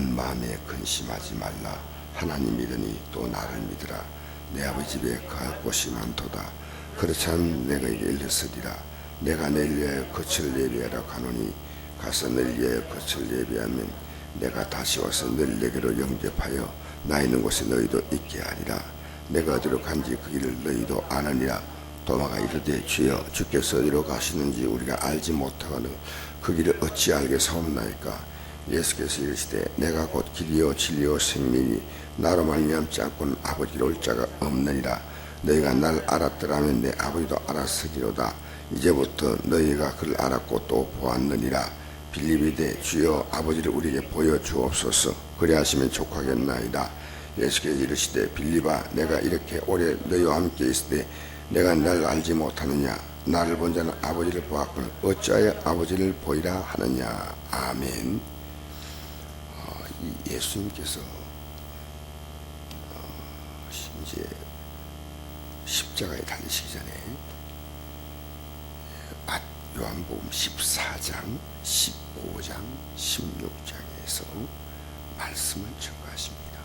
너는 마음에 근심하지 말라. 하나님 믿으니 또 나를 믿으라. 내 아버지 집에 갈 곳이 많도다. 그렇지 않으면 내가 일렀으리라. 내가 위하여 거칠 예비하라 가노니 가서 위하여 거칠 예비하면 내가 다시 와서 내게로 영접하여 나 있는 곳에 너희도 있게 하리라. 내가 어디로 간지 그 길을 너희도 아느니라. 도마가 이르되 주여 주께서 어디로 가시는지 우리가 알지 못하거늘 그 길을 어찌 알겠사옵나이까 예수께서 이르시되 내가 곧 길이요 진리요 생명이 나로 말미암지 않고는 아버지로 올 자가 없느니라. 너희가 날 알았더라면 내 아버지도 알았으리로다. 이제부터 너희가 그를 알았고 또 보았느니라. 빌립이되 주여 아버지를 우리에게 보여주옵소서. 그리하시면 족하겠나이다. 예수께서 이르시되 빌립아 내가 이렇게 오래 너희와 함께 있을 때 내가 날 알지 못하느냐? 나를 본 자는 아버지를 보았거늘 어찌하여 아버지를 보이라 하느냐? 아멘 예수님께서 어, 이제 십자가에 달리시기 전에 아, 요한복음 14장, 15장, 16장에서 말씀을 증거하십니다.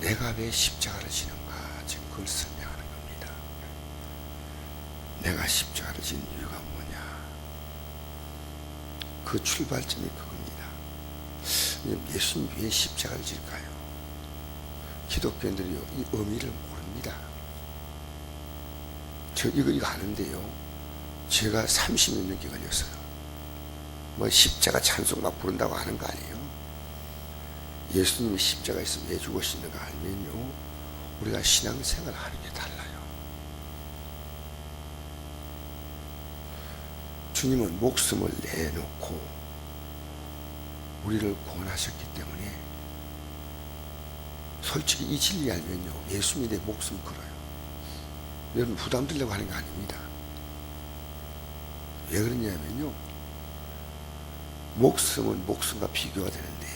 내가 왜 십자가를 지는가 지금 그걸 설명하는 겁니다. 내가 십자가를 지는 이유가 뭐냐? 그 출발점이 그겁니다. 예수님 왜 십자가를 질까요? 기독교인들이요 이 의미를 모릅니다. 저 이거 이거 아는데요. 제가 30몇 년기 걸렸어요. 뭐 십자가 찬송 막 부른다고 하는 거 아니에요. 예수님이 십자가에서 왜 죽으시는가 알면요. 우리가 신앙생활 하는 게 달라요. 주님은 목숨을 내놓고 우리를 구원하셨기 때문에 솔직히 이 진리 알면요. 예수님이 내 목숨 걸어요. 여러분 부담 들려고 하는 거 아닙니다. 왜 그러냐면요. 목숨은 목숨과 비교가 되는데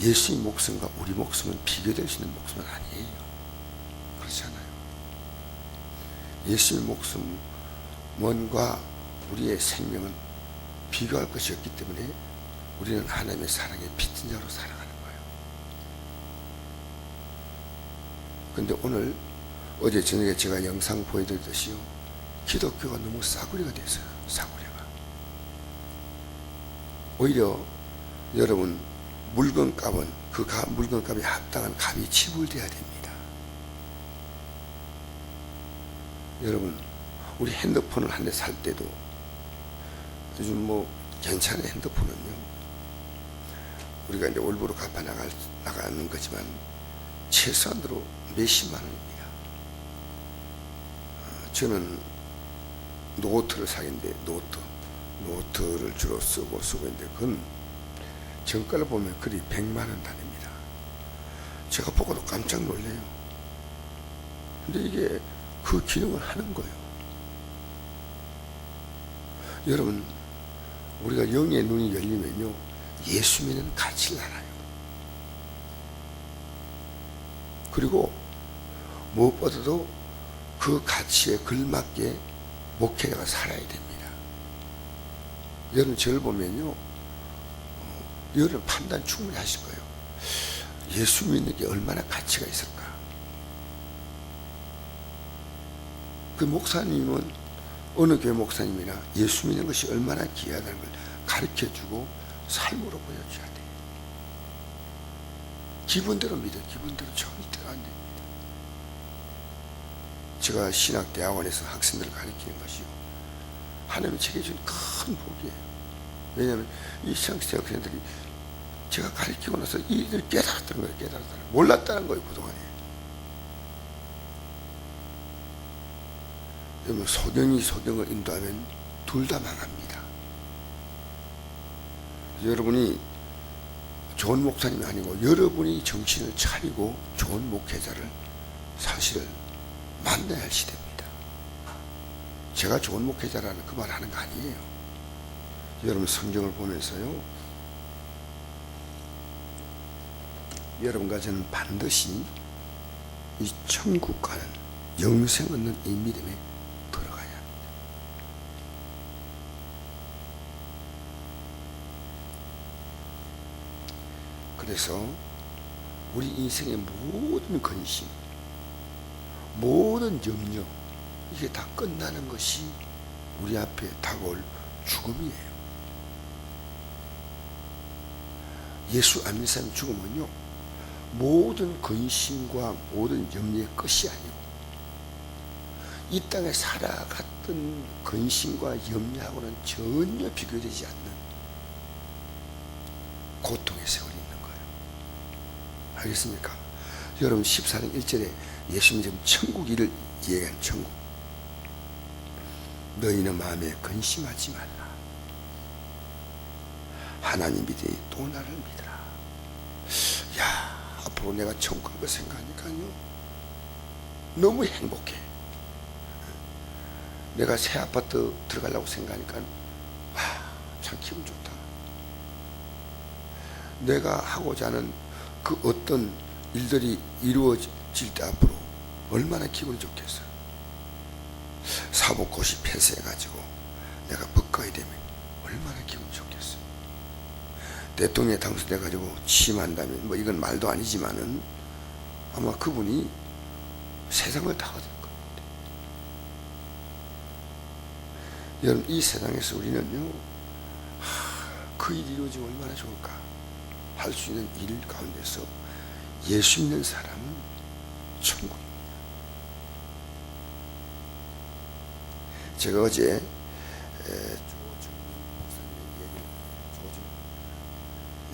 예수의 목숨과 우리 목숨은 비교될 수 있는 목숨은 아니에요. 그렇잖아요. 예수의 목숨과 우리의 생명은 비교할 것이 없기 때문에 우리는 하나님의 사랑에 빚진 자로 살아가는 거예요. 근데 오늘 어제 저녁에 제가 영상 보여드렸듯이요. 기독교가 너무 싸구려가 됐어요. 싸구려가. 오히려 여러분 물건값은 그 가- 물건값에 합당한 값이 지불돼야 됩니다. 여러분 우리 핸드폰을 한 대 살 때도 요즘 뭐 괜찮은 핸드폰은요. 우리가 이제 월부로 갚아 나갈, 나가는 거지만 최소한으로 몇십만 원입니다. 어, 저는 노트를 사겠는데 노트 노트를 주로 쓰고 쓰고 있는데 그건 정가를 보면 그리 100만 원 단위입니다. 제가 보고도 깜짝 놀래요. 근데 이게 그 기능을 하는 거예요. 여러분 우리가 영의 눈이 열리면요 예수 믿는 가치를 알아요. 그리고 무엇보다도 그 가치에 걸맞게 목회자가 살아야 됩니다. 여러분 저를 보면요 어, 여러분 판단 충분히 하실 거예요. 예수 믿는 게 얼마나 가치가 있을까? 그 목사님은 어느 교회 목사님이나 예수 믿는 것이 얼마나 귀하다는 걸 가르쳐 주고 삶으로 보여줘야 돼. 기분대로 믿어, 기분대로 절대로 안 됩니다. 제가 신학대학원에서 학생들을 가르치는 것이요. 하나님이 제게 준 큰 복이에요. 왜냐하면 이 신학생 학생들이 제가 가르치고 나서 이 일을 깨달았다는 거예요, 깨달았다는 거예요. 몰랐다는 거예요, 그동안에. 여러분, 소경이 소경을 인도하면 둘 다 망합니다. 여러분이 좋은 목사님이 아니고 여러분이 정신을 차리고 좋은 목회자를 사실을 만나야 할 시대입니다. 제가 좋은 목회자라는 그 말 하는 거 아니에요. 여러분 성경을 보면서요. 여러분과 저는 반드시 이 천국 가는 영생 얻는 이 믿음에 들어가야 합니다. 그래서 우리 인생의 모든 근심, 모든 염려, 이게 다 끝나는 것이 우리 앞에 다가올 죽음이에요. 예수 안 믿는 사람 죽으면요, 모든 근심과 모든 염려의 끝이 아니고, 이 땅에 살아갔던 근심과 염려하고는 전혀 비교되지 않는 고통의 세월이 있는 거예요. 알겠습니까? 여러분 14장 1절에 예수님 지금 천국 일을 얘기한 천국. 너희는 마음에 근심하지 말라. 하나님 믿으니 또 나를 믿으라. 야, 앞으로 내가 천국 갈거 생각하니까요. 너무 행복해. 내가 새 아파트 들어가려고 생각하니까 와, 참 기분 좋다. 내가 하고자 하는 그 어떤 일들이 이루어질 때 앞으로 얼마나 기분이 좋겠어요. 사복고시 폐쇄해가지고 내가 법가야 되면 얼마나 기분이 좋겠어요. 대통령에 당선돼가지고 취임한다면 뭐 이건 말도 아니지만은 아마 그분이 세상을 다 얻을 겁니다. 여러분 이 세상에서 우리는요 하, 그 일이 이루어지면 얼마나 좋을까 할 수 있는 일 가운데서 예수 믿는 사람은 천국입니다. 제가 어제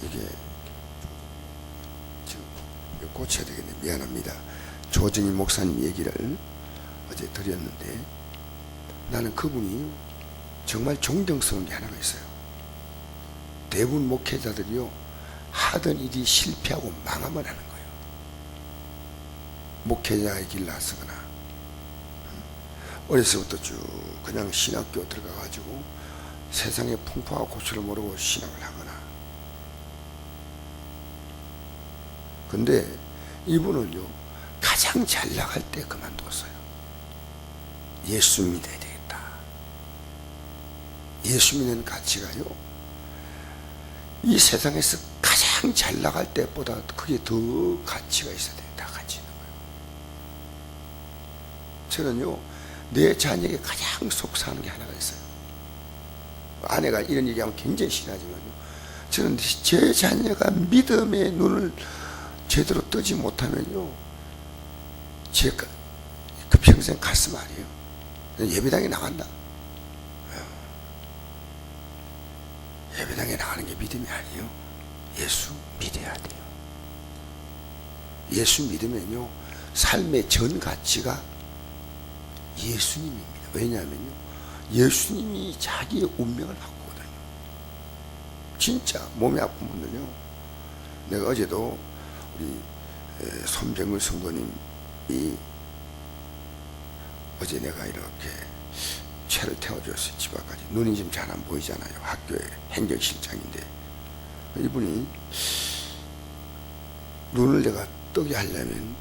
이게 지금 고쳐야 되겠네 미안합니다. 조준희 목사님 얘기를 어제 드렸는데 나는 그분이 정말 존경스러운 게 하나가 있어요. 대부분 목회자들이요 하던 일이 실패하고 망하면 하는 거예요. 목회자의 길 나서거나 어려서부터 쭉 그냥 신학교 들어가가지고 세상의 풍파와 고초를 모르고 신학을 하거나 근데 이분은요 가장 잘 나갈 때 그만뒀어요. 예수 믿어야 되겠다. 예수 믿는 가치가요 이 세상에서 가장 잘 나갈 때보다 그게 더 가치가 있어야 된다 가치 있는 거예요. 저는요 내 자녀에게 가장 속상한 게 하나가 있어요. 아내가 이런 얘기하면 굉장히 싫어하지만요. 저는 제 자녀가 믿음의 눈을 제대로 뜨지 못하면요. 제가 그 평생 가슴 아니에요. 예배당에 나간다. 예배당에 나가는 게 믿음이 아니에요. 예수 믿어야 돼요. 예수 믿으면요. 삶의 전 가치가 예수님입니다. 왜냐하면요. 예수님이 자기의 운명을 바꾸거든요. 진짜 몸이 아픈 분들요. 내가 어제도 우리 손병을 성도님이 어제 내가 이렇게 차를 태워줬어요. 집 앞까지. 눈이 좀 잘 안 보이잖아요. 학교에 행정실장인데. 이분이 눈을 내가 뜨게 하려면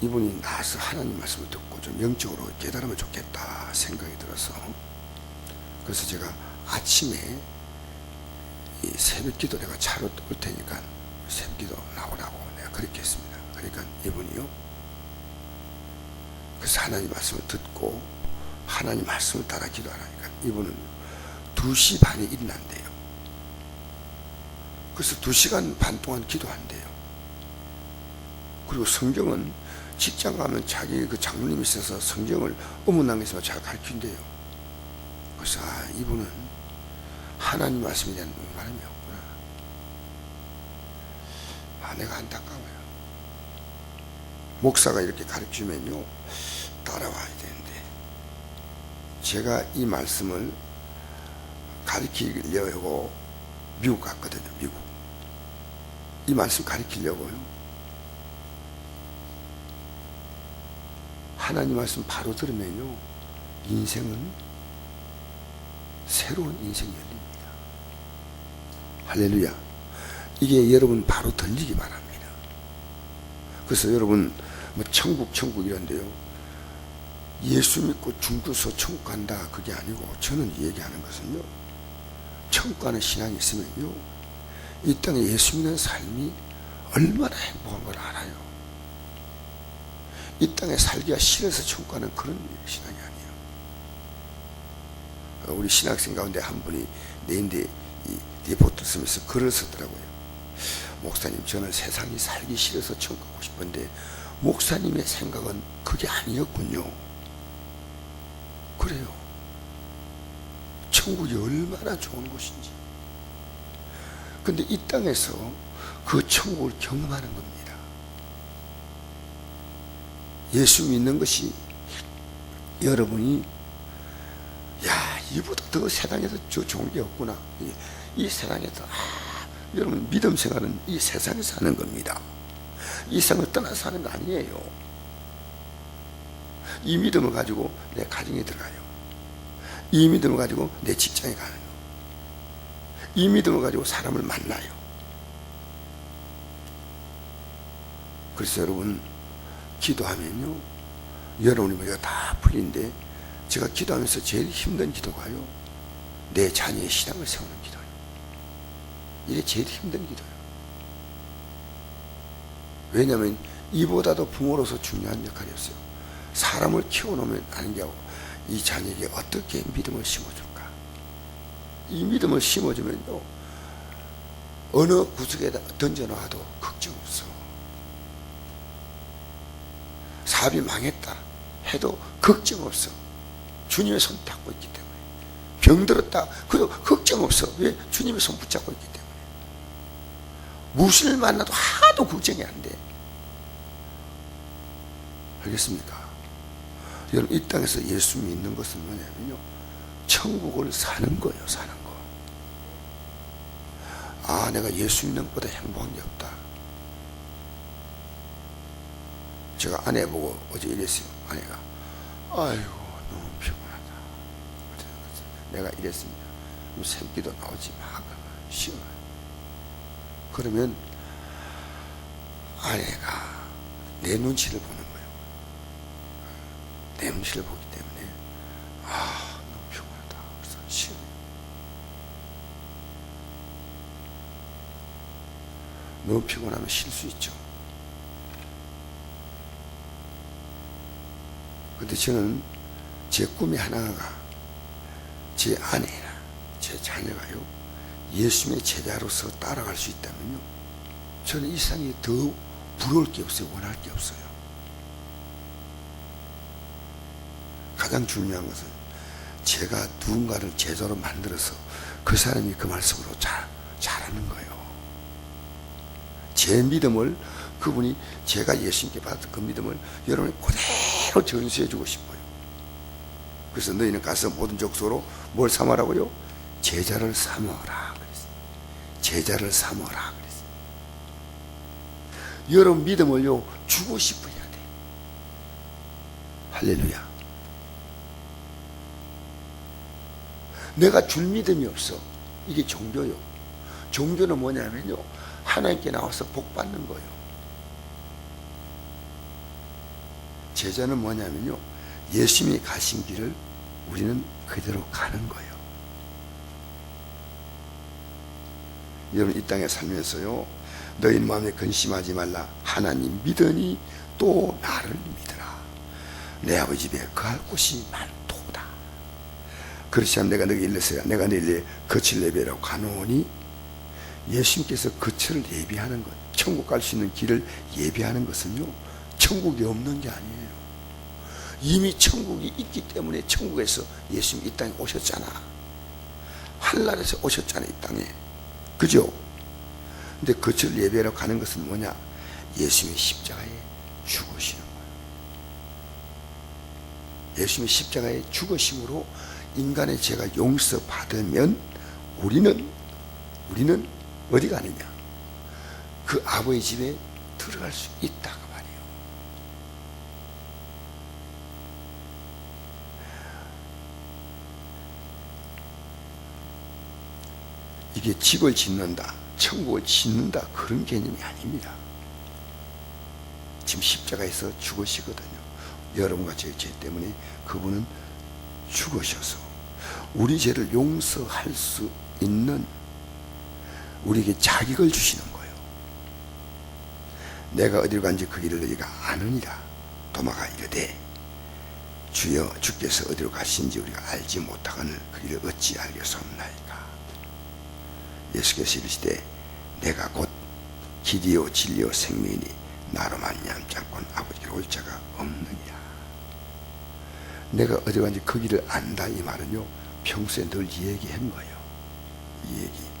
이분이 나서 하나님 말씀을 듣고 좀 영적으로 깨달으면 좋겠다 생각이 들어서 그래서 제가 아침에 이 새벽 기도 내가 차로 올 테니까 새벽 기도 나오라고 내가 그렇게 했습니다. 그러니까 이분이요. 그래서 하나님 말씀을 듣고 하나님 말씀을 따라 기도하라니까 이분은 2시 반에 일어난대요. 그래서 2시간 반 동안 기도한대요. 그리고 성경은 직장 가면 자기 그 장로님이 있어서 성경을 어문낭에서 잘 가르친대요. 그래서 아, 이분은 하나님 말씀에 대한 바람이 없구나. 아, 내가 안타까워요. 목사가 이렇게 가르치면요, 따라와야 되는데, 제가 이 말씀을 가르치려고 미국 갔거든요, 미국. 이 말씀 가르치려고요. 하나님 말씀 바로 들으면요, 인생은 새로운 인생이 열립니다. 할렐루야. 이게 여러분 바로 들리기 바랍니다. 그래서 여러분, 뭐 천국, 천국 이런데요. 예수 믿고 중도서 천국 간다. 그게 아니고 저는 얘기하는 것은요. 천국 가는 신앙이 있으면요. 이 땅에 예수 믿는 삶이 얼마나 행복한 걸 알아요. 이 땅에 살기가 싫어서 천국 가는 그런 신앙이 아니에요. 어, 우리 신학생 가운데 한 분이 이 리포트 쓰면서 글을 썼더라고요. 목사님 저는 세상이 살기 싫어서 천국 가고 싶은데 목사님의 생각은 그게 아니었군요. 그래요. 천국이 얼마나 좋은 곳인지. 근데 이 땅에서 그 천국을 경험하는 겁니다. 예수 믿는 것이 여러분이 야 이보다 더 세상에서 저 좋은 게 없구나. 이, 이 세상에서 아, 여러분 믿음 생활은 이 세상에서 하는 겁니다. 이 세상을 떠나서 사는 거 아니에요. 이 믿음을 가지고 내 가정에 들어가요. 이 믿음을 가지고 내 직장에 가는 거. 이 믿음을 가지고 사람을 만나요. 그래서 여러분 기도하면요. 여러분이 뭐가 다 풀린데 제가 기도하면서 제일 힘든 기도가요. 내 자녀의 신앙을 세우는 기도예요. 이게 제일 힘든 기도예요. 왜냐하면 이보다도 부모로서 중요한 역할이었어요. 사람을 키워놓으면 아는 게 아니고 이 자녀에게 어떻게 믿음을 심어줄까? 이 믿음을 심어주면요. 어느 구석에다 던져놔도 걱정 없어. 사업이 망했다 해도 걱정 없어. 주님의 손 잡고 있기 때문에. 병들었다. 그래도 걱정 없어. 왜? 주님의 손 붙잡고 있기 때문에. 무엇을 만나도 하도 걱정이 안 돼. 알겠습니까? 여러분, 이 땅에서 예수 믿는 것은 뭐냐면요. 천국을 사는 거예요, 사는 거. 아, 내가 예수 믿는 것보다 행복한 게 없다. 제가 아내 보고 어제 이랬어요. 아내가, 아이고, 너무 피곤하다. 내가 이랬습니다. 새끼도 나오지 마. 쉬어. 그러면 아내가 내 눈치를 보는 거예요. 내 눈치를 보기 때문에 아 너무 피곤하다. 그래서 쉬어. 너무 피곤하면 쉴 수 있죠. 근데 저는 제 꿈이 하나가 제 아내나 제 자녀가요 예수님의 제자로서 따라갈 수 있다면요 저는 이 세상에 더 부러울 게 없어요. 원할 게 없어요. 가장 중요한 것은 제가 누군가를 제자로 만들어서 그 사람이 그 말씀으로 잘, 잘하는 거예요 제 믿음을 그분이 제가 예수님께 받은 그 믿음을 여러분이 그대로 전수해 주고 싶어요. 그래서 너희는 가서 모든 족속으로 뭘 삼으라고요? 제자를. 그랬어요. 제자를. 그랬어요. 여러분 믿음을요 주고 싶어야 돼. 할렐루야. 내가 줄 믿음이 없어. 이게 종교요. 종교는 뭐냐면요. 하나님께 나와서 복 받는 거예요. 제자는 뭐냐면요. 예수님이 가신 길을 우리는 그대로 가는 거예요. 여러분 이 땅에 살면서요. 너희 마음에 근심하지 말라. 하나님 믿으니 또 나를 믿으라. 내 아버지 집에 거할 곳이 많도다. 그렇지 않으면 내가 너희 일러서야 내가 내일 거칠 예배라고 가노니 예수님께서 거처를 예비하는 것, 천국 갈 수 있는 길을 예비하는 것은요, 천국이 없는 게 아니에요. 이미 천국이 있기 때문에 천국에서 예수님 이 땅에 오셨잖아. 한날에서 오셨잖아, 이 땅에. 그죠? 근데 거처를 예배하러 가는 것은 뭐냐? 예수님의 십자가에 죽으시는 거예요. 예수님의 십자가에 죽으심으로 인간의 죄가 용서받으면 우리는, 우리는 어디 가느냐? 그 아버지 집에 들어갈 수 있다 그 말이에요. 이게 집을 짓는다, 천국을 짓는다 그런 개념이 아닙니다. 지금 십자가에서 죽으시거든요. 여러분과 제 죄 때문에 그분은 죽으셔서 우리 죄를 용서할 수 있는 우리에게 자격을 주시는 거예요. 내가 어디로 간지 그 길을 너희가 아느니라. 도마가 이르되 주여 주께서 어디로 가신지 우리가 알지 못하거늘 그 길을 어찌 알겠사옵나이까? 예수께서 이르시되 내가 곧 길이요 진리요 생명이니 나로 말미암지 않고는 아버지께로 올 자가 없느니라. 내가 어디 간지 그 길을 안다 이 말은요 평소에 늘이 얘기한 거예요. 이 얘기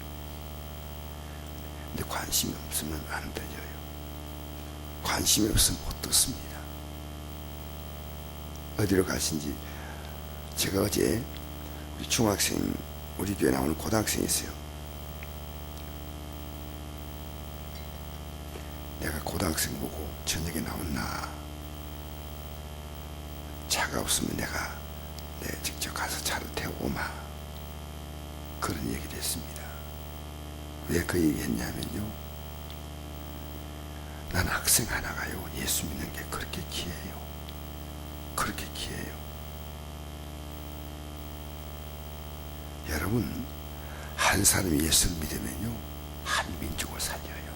근데 관심이 없으면 안 들려요. 관심이 없으면 못 듣습니다. 어디로 가신지. 제가 어제 우리 중학생 우리 교회 나오는 고등학생이 있어요. 내가 고등학생 보고 저녁에 나왔나. 차가 없으면 내가 내 직접 가서 차를 태우고 마. 그런 얘기를 했습니다 왜 그 얘기 했냐면요. 난 학생 하나가요. 예수 믿는 게 그렇게 기해요. 그렇게 기해요. 여러분 한 사람이 예수를 믿으면요. 한 민족을 살려요.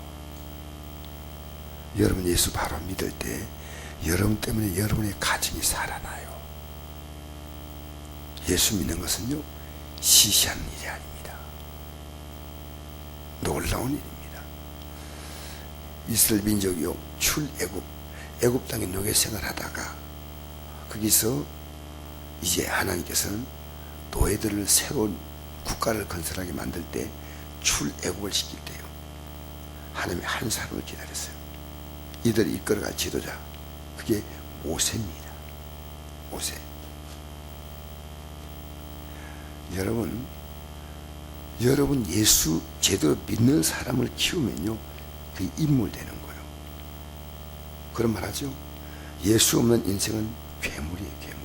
여러분 예수 바로 믿을 때 여러분 때문에 여러분의 가정이 살아나요. 예수 믿는 것은요. 시시한 일이 아닙니다 놀라운 일입니다. 이스라엘 민족이요 출애굽 애굽 땅에 노예 생활하다가 거기서 이제 하나님께서는 노예들을 새로운 국가를 건설하게 만들 때 출애굽을 시킬 때요. 하나님이 한 사람을 기다렸어요. 이들을 이끌어갈 지도자. 그게 모세입니다. 모세. 여러분 여러분 예수 제대로 믿는 사람을 키우면요 그 인물 되는 거예요. 그런 말 하죠? 예수 없는 인생은 괴물이에요 괴물.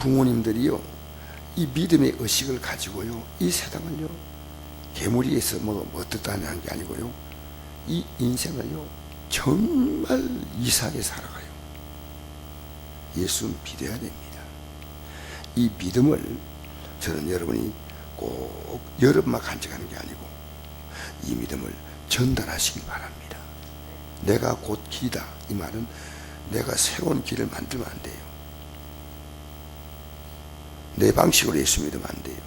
부모님들이요 이 믿음의 의식을 가지고요 이 세상을요 괴물이에서 뭐 어떻다는 게 아니고요 이 인생을요 정말 이상하게 살아가요. 예수는 믿어야 됩니다. 이 믿음을 저는 여러분이 꼭 여러분만 간직하는 게 아니고 이 믿음을 전달하시기 바랍니다. 내가 곧 길이다. 이 말은 내가 새로운 길을 만들면 안 돼요. 내 방식으로 예수 믿으면 안 돼요.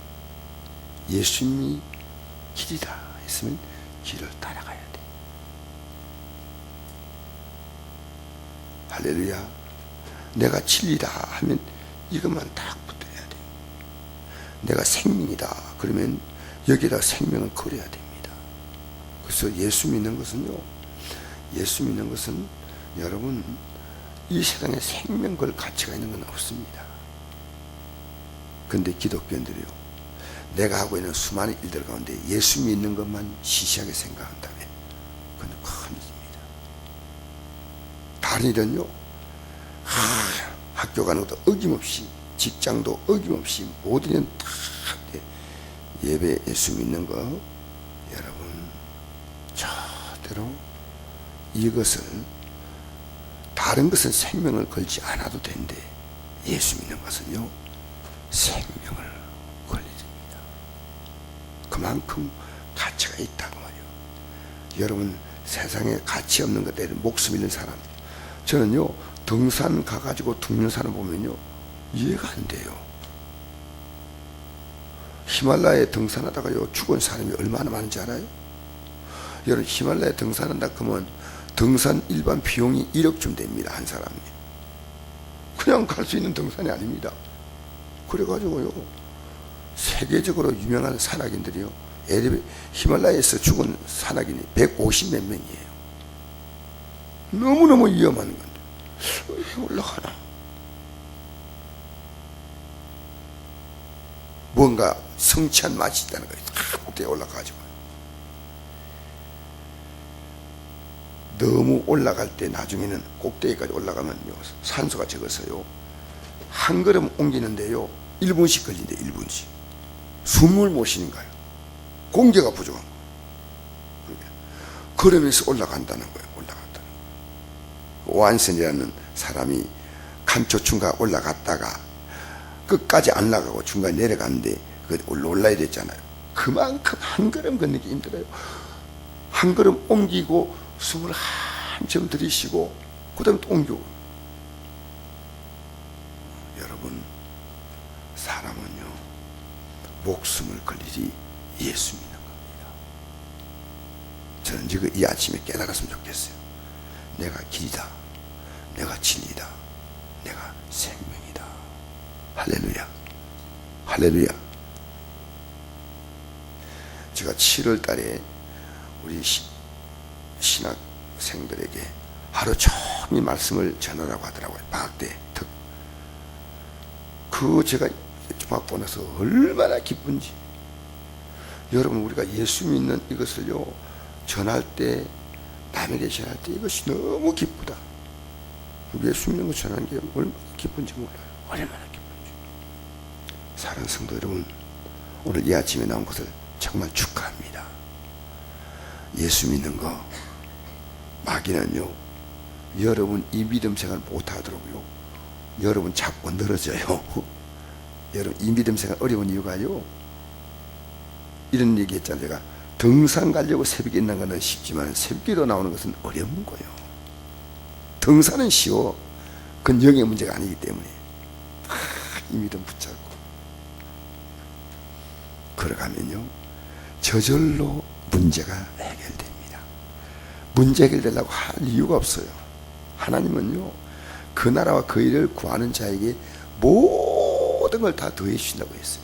예수님이 길이다 했으면 길을 따라가야 돼 할렐루야. 내가 진리다 하면 이것만 딱 내가 생명이다. 그러면 여기다 생명을 걸어야 됩니다. 그래서 예수 믿는 것은요 예수 믿는 것은 여러분 이 세상에 생명 걸 가치가 있는 건 없습니다. 근데 기독교인들이요 내가 하고 있는 수많은 일들 가운데 예수 믿는 것만 시시하게 생각한다면 그건 큰 일입니다. 다른 일은요 하, 학교 가는 것도 어김없이 직장도 어김없이 모든 일은 다 예배 예수 믿는 거 여러분 절대로 이것을 다른 것은 생명을 걸지 않아도 된대. 예수 믿는 것은요 생명을 걸리됩니다. 그만큼 가치가 있다고 말이요. 여러분 세상에 가치 없는 것들에 목숨 잃는 사람. 저는요 등산 가가지고 사람 보면요 이해가 안 돼요. 히말라야에 등산하다가요 죽은 사람이 얼마나 많은지 알아요? 여러분 히말라야 등산한다 그러면 등산 일반 비용이 1억쯤 됩니다 한 사람이. 그냥 갈 수 있는 등산이 아닙니다. 그래가지고요 세계적으로 유명한 산악인들이요 히말라야에서 죽은 산악인이 150 몇 명이에요. 너무너무 위험한 건데. 왜 올라가나 뭔가 성취한 맛이 있다는 거예요. 꼭대기에 올라가가지고. 너무 올라갈 때 나중에는 꼭대기까지 올라가면요 산소가 적어서요. 한 걸음 옮기는데요. 1분씩 걸린대 1분씩. 숨을 못 쉬는 거예요. 공기가 부족한 거예요. 그러면서 올라간다는 거예요 올라간다는 거예요 오한선이라는 사람이 중간 올라갔다가 끝까지 안 나가고 중간에 내려갔는데 그 올라야 됐잖아요. 그만큼 한 걸음 걷는 게 힘들어요. 한 걸음 옮기고 숨을 한참 들이쉬고 그 다음에 또 옮기고 여러분 사람은요 목숨을 걸 일이 예수 믿는 겁니다. 저는 지금 이 아침에 깨달았으면 좋겠어요. 내가 길이다. 내가 진리다. 내가 생명이다 할렐루야 할렐루야 제가 7월 달에 우리 시, 신학생들에게 하루 종일 말씀을 전하라고 하더라고요. 방학 때. 특. 그 제가 받고 나서 얼마나 기쁜지. 여러분, 우리가 예수 믿는 이것을요, 전할 때, 남에게 전할 때 이것이 너무 기쁘다. 예수 믿는 거 전하는 게 얼마나 기쁜지 몰라요. 얼마나. 사랑하는 성도 여러분, 오늘 이 아침에 나온 것을 정말 축하합니다. 예수 믿는 거 마귀는요 여러분 이 믿음 생활 못하더라고요. 여러분 자꾸 늘어져요. 여러분 이 믿음 생활 어려운 이유가요. 이런 얘기 했잖아요. 제가 등산 가려고 새벽에 있는 거는 쉽지만 새벽기도 나오는 것은 어려운 거예요. 등산은 쉬워. 그건 영의 문제가 아니기 때문에. 아, 이 믿음 붙잡고 걸어가면요 저절로 문제가 해결됩니다. 문제 해결되려고 할 이유가 없어요. 하나님은요, 그 나라와 그 일을 구하는 자에게 모든 걸 다 더해 주신다고 했어요.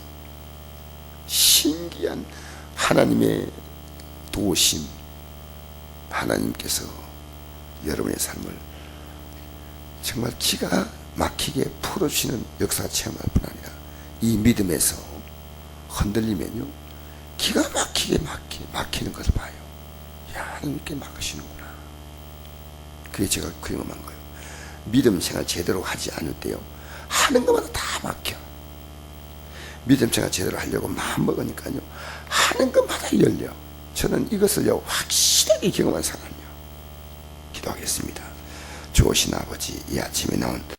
신기한 하나님의 도심, 하나님께서 여러분의 삶을 정말 기가 막히게 풀어주시는 역사 체험할 뿐 아니라 이 믿음에서 흔들리면요, 기가 막히게 막히, 막히는 것을 봐요. 야, 하나님 이렇게 막으시는구나. 그게 제가 경험한 거예요. 믿음 생활 제대로 하지 않을 때요. 하는 것마다 다 막혀. 믿음 생활 제대로 하려고 마음 먹으니까요. 하는 것마다 열려. 저는 이것을요, 확실하게 경험한 사람이요. 기도하겠습니다. 좋으신 아버지, 이 아침에 나온